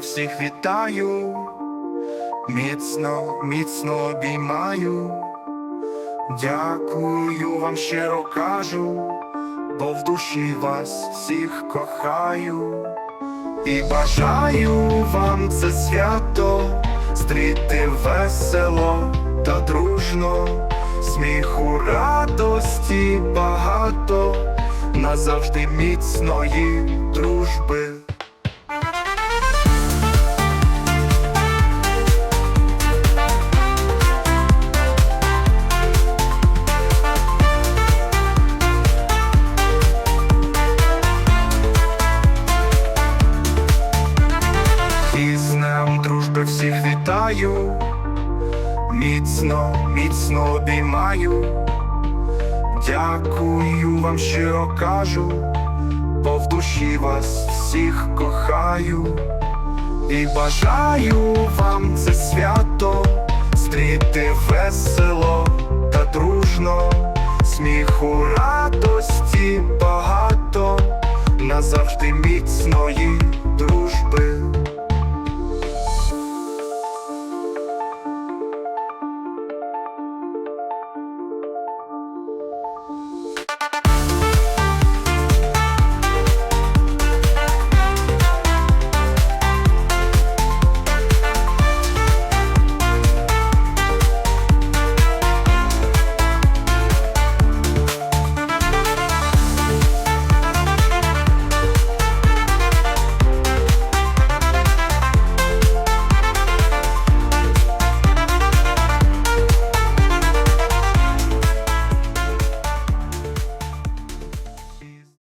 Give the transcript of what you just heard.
всіх вітаю, міцно, міцно обіймаю. Дякую вам щиро кажу, бо в душі вас всіх кохаю. І бажаю вам це свято стріти весело та дружно, сміху, радості багато, назавжди міцної дружби. Всіх вітаю, міцно, міцно обіймаю. Дякую вам щиро кажу, бо в душі вас всіх кохаю. І бажаю вам це свято стріти весело та дружно, сміху, радості багато, назавжди міцної дружби.